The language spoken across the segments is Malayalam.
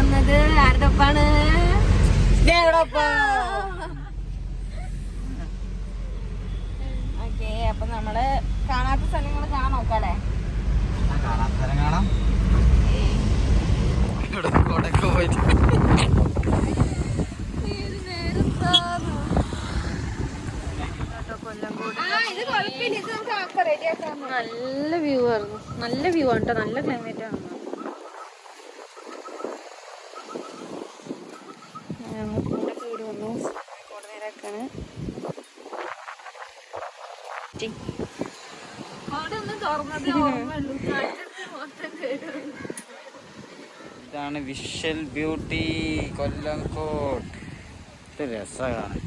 പോകുന്നത് ആരുടെ ഒപ്പാണ് ഓക്കെ അപ്പൊ നമ്മൾ കാണാത്ത സ്ഥലങ്ങൾ കാണാൻ നോക്കാല്ലേ? കാണാത്ത സ്ഥലം കാണാം. നല്ല വ്യൂ ആയിരുന്നു. നല്ല വ്യൂ ആണ് കേട്ടോ നല്ല ക്ലൈമറ്റ് ആണ് ഞങ്ങൾ കൂടെ കയറി വന്നു കൂടെ നേരാക്കാണ് ഇതാണ് വിഷൽ ബ്യൂട്ടി കൊല്ലംകോട്ട് ഇത് രസമാണ്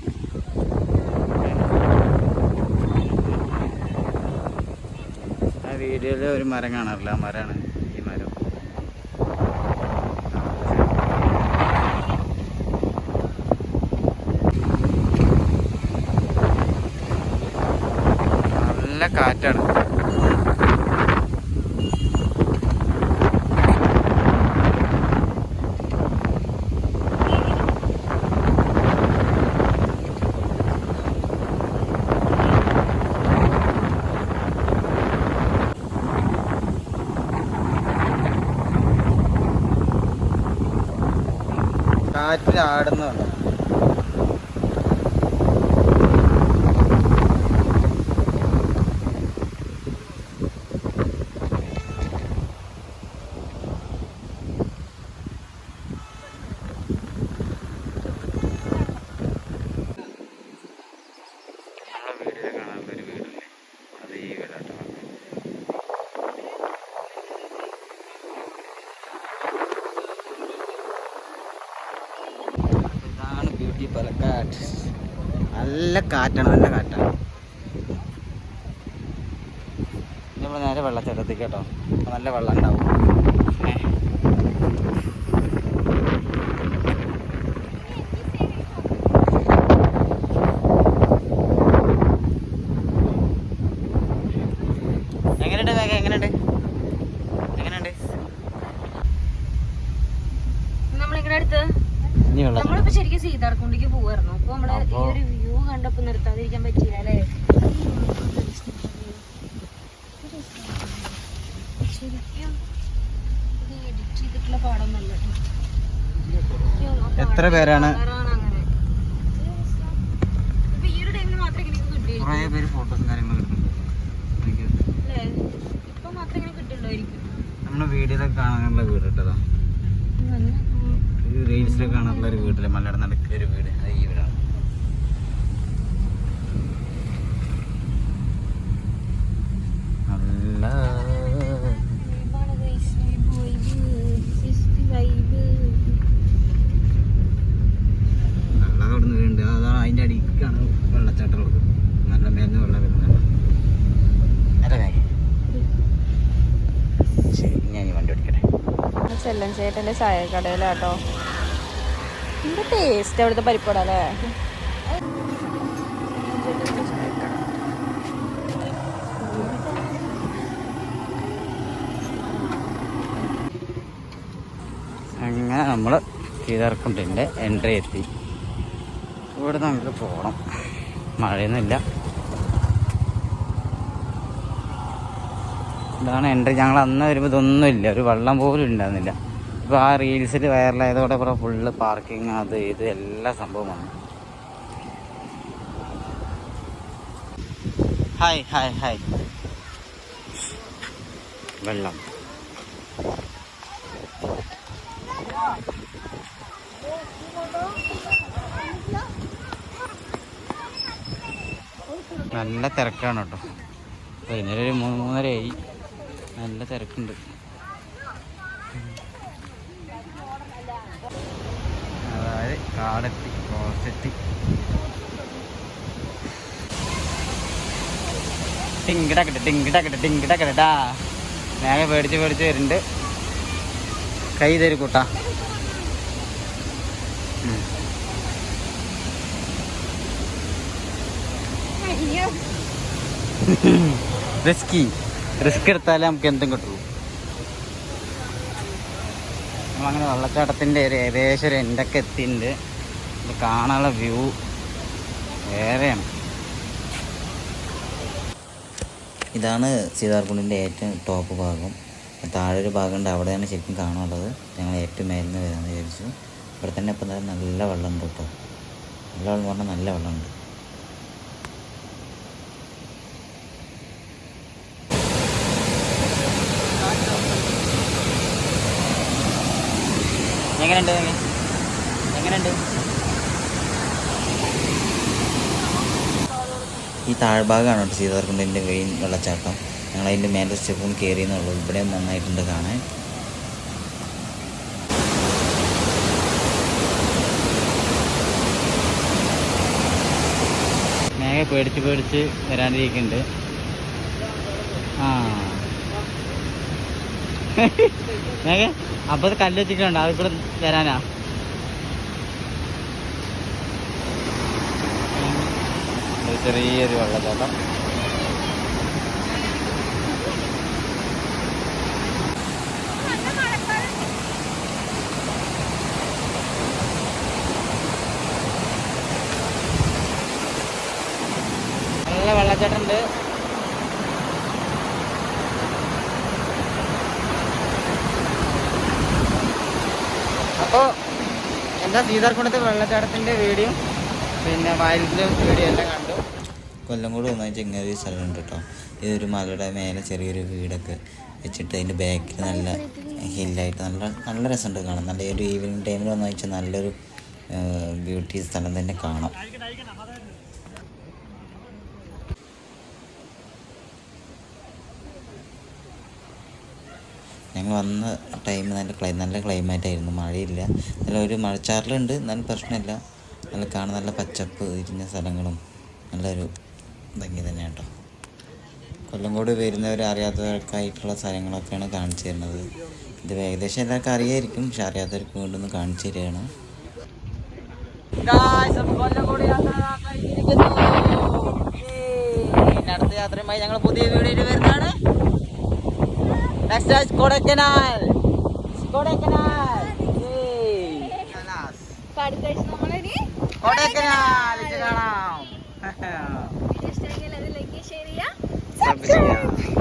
ആ വീഡിയോയിൽ ഒരു മരം കാണാറില്ല ആ മരമാണ് ഈ മരം നല്ല കാറ്റാണ്. കാറ്റിൽ ആടുന്നുണ്ട് നമ്മളെ വീഡിയോയിൽ കാണാനുള്ള ഒരു വീടില്ലേ അത് ഈ വീടാട്ടോ ഇതാണ് ബ്യൂട്ടി പാലക്കാട് നല്ല കാറ്റാണ് നല്ല കാറ്റാണ്. നമ്മൾ നേരെ വെള്ളച്ചാട്ടത്തേക്ക് കേട്ടോ. നല്ല വെള്ളം ഉണ്ടാവും ഏ. എങ്ങനെയുണ്ട് വേഗം എങ്ങനെയുണ്ട് എങ്ങനെയുണ്ട് നമ്മളിങ്ങനെ അടുത്ത് ഇനി വെള്ളം നമ്മളിപ്പോ ശരിക്കും സീതാർക്കുണ്ടിക്ക് പോവായിരുന്നു. അപ്പൊ നമ്മൾ ഈ ഒരു വ്യൂ കണ്ടപ്പോ നിർത്താതിരിക്കാൻ പറ്റില്ല അല്ലേ? എത്ര പേരാണ്? കുറേ പേര് ഫോട്ടോസും കാര്യങ്ങളും നമ്മുടെ വീഡിയോയിലൊക്കെ കാണാനുള്ള വീട് കേട്ടതാ ഈ റീൽസിലൊക്കെ കാണാനുള്ള ഒരു വീട്ടിൽ മലയാളം ഒരു വീട് അത് ഈ വീടാണ്. നല്ല വെള്ളം അവിടെ നിന്ന് വീണ്ട് അതാണ് അതിന്റെ അടിക്കാണ് വെള്ളച്ചാട്ടം ഉള്ളത് നല്ല മേലിന് വെള്ളം വരുന്നത് അല്ല കാര്യം ശരി ഞാൻ ഈ വണ്ടി ഓടിക്കട്ടെ ചെല്ലൻ ചേട്ടന്റെ ചായക്കടയിലാട്ടോ. എന്താ ടേസ്റ്റ് അവിടുത്തെ പരിപ്പട അല്ലേ? അങ്ങനെ നമ്മൾ സീതാർക്കുണ്ടിന്റെ എൻട്രി എത്തി. ഇവിടെ നമുക്ക് പോകണം മഴയൊന്നുമില്ല. ഇതാണ് എൻട്രി ഞങ്ങൾ അന്ന് വരുമ്പോൾ ഇതൊന്നും ഇല്ല ഒരു വെള്ളം പോലും ഉണ്ടായിരുന്നില്ല. ഇപ്പോൾ ആ റീൽസിൽ വൈറലായതോടെ ഇവിടെ ഫുള്ള് പാർക്കിങ് അത് ഇത് എല്ലാ സംഭവമാണ് ഹായ് ഹായ് ഹായ് വെള്ളം. നല്ല തിരക്കാണ് കേട്ടോ. ഇന്നലെ ഒരു മൂന്ന് മൂന്നരയായി നല്ല തിരക്കുണ്ട്. കാടെത്തി കോസെത്തി ടിങ്കിടക്കട്ടെ ടിങ്കിടക്കട്ടെ ടിങ്കിടക്കട്ടാ നേരെ പേടിച്ച് പേടിച്ച് വരുന്നുണ്ട്. കൈ തരും കൂട്ടാ. റിസ്കി. റിസ്ക് എടുത്താലേ നമുക്ക് എന്തും കിട്ടുള്ളൂ നമ്മളങ്ങനെ വെള്ളച്ചാട്ടത്തിന്റെ ഒരു ഏകദേശം ഒരു എൻഡൊക്കെ എത്തിയിട്ടുണ്ട്. ഇത് കാണാനുള്ള വ്യൂ വേറെയാണ്. ഇതാണ് സീതാർകുണ്ടിന്റെ ഏറ്റവും ടോപ്പ് ഭാഗം. താഴെ ഒരു ഭാഗമുണ്ട് അവിടെയാണ് ശരിക്കും കാണാനുള്ളത്. ഞങ്ങൾ ഏറ്റവും മേലിന്ന് വരാമെന്ന് വിചാരിച്ചു. ഇവിടെ തന്നെ ഇപ്പം നല്ല വെള്ളമുണ്ട് കേട്ടോ. നല്ല വെള്ളം പറഞ്ഞാൽ നല്ല വെള്ളമുണ്ട്. എങ്ങനെയുണ്ട്? എങ്ങനെയുണ്ട്? ഈ താഴ്ഭാഗമാണ് കേട്ടോ സീതാർകുണ്ടിന്റെ കയ്യിൽ വെള്ളച്ചാട്ടം. ഞങ്ങൾ അതിന്റെ മേലെ സ്റ്റെപ്പും കയറി എന്നുള്ളൂ. ഇവിടെ നന്നായിട്ടുണ്ട് കാണാൻ. മേഘ പേടിച്ച് പേടിച്ച് വരാണ്ടിരിക്കുന്നുണ്ട് ആ. മേഘ അപ്പോൾ കല്ല് വെച്ചിട്ടുണ്ട്. അത് ഇവിടെ വരാനാ? ചെറിയൊരു വെള്ളച്ചാട്ടം. നല്ല വെള്ളച്ചാട്ടം ഉണ്ട് അപ്പോൾ എന്താ സീതാർകുണ്ടത്തെ വെള്ളച്ചാട്ടത്തിന്റെ വീഡിയോ? പിന്നെ വയലിന്റെ വീഡിയോ എല്ലാം കണ്ടു. കൊല്ലംകോട് ഒന്നാഴ്ച ഇങ്ങനെ ഒരു സ്ഥലമുണ്ട് കേട്ടോ. ഇതൊരു മലയുടെ മേലെ ചെറിയൊരു വീടൊക്കെ വെച്ചിട്ട് അതിന്റെ ബാക്കിൽ നല്ല ഹില്ലായിട്ട് നല്ല നല്ല രസമുണ്ട് കാണാൻ. നല്ല ഒരു ഈവനിങ് ടൈമിൽ ഒന്ന് വെച്ചാൽ നല്ലൊരു ബ്യൂട്ടി സ്ഥലം തന്നെ കാണാം. ഞങ്ങൾ വന്ന ടൈം നല്ല ക്ലൈ നല്ല ക്ലൈമറ്റ് ആയിരുന്നു. മഴയില്ല. നല്ല ഒരു മഴച്ചാറിലുണ്ട്. എന്നാലും പ്രശ്നമില്ല. നല്ല കാണാൻ നല്ല പച്ചപ്പ് ഇരിഞ്ഞ സ്ഥലങ്ങളും നല്ലൊരു ഭംഗി തന്നെ കേട്ടോ. കൊല്ലംകോട് വരുന്നവർ അറിയാത്തവർക്കായിട്ടുള്ള സ്ഥലങ്ങളൊക്കെയാണ് കാണിച്ചു തരുന്നത്. ഇത് ഏകദേശം എല്ലാവർക്കും അറിയായിരിക്കും പക്ഷെ അറിയാത്തവർക്ക് വീണ്ടും ഒന്ന് കാണിച്ചു തരികയാണ്. അടുത്ത യാത്രയുമായി ഞങ്ങൾ പുതിയ വീഡിയോയിൽ വരുന്നതാണ്. നെക്സ്റ്റ് കൊടക്കനാൽ. കൊടക്കനാൽ. കൊടക്കനാൽ. കാണാം. വീഡിയോ ഇഷ്ടമെങ്കിൽ അത്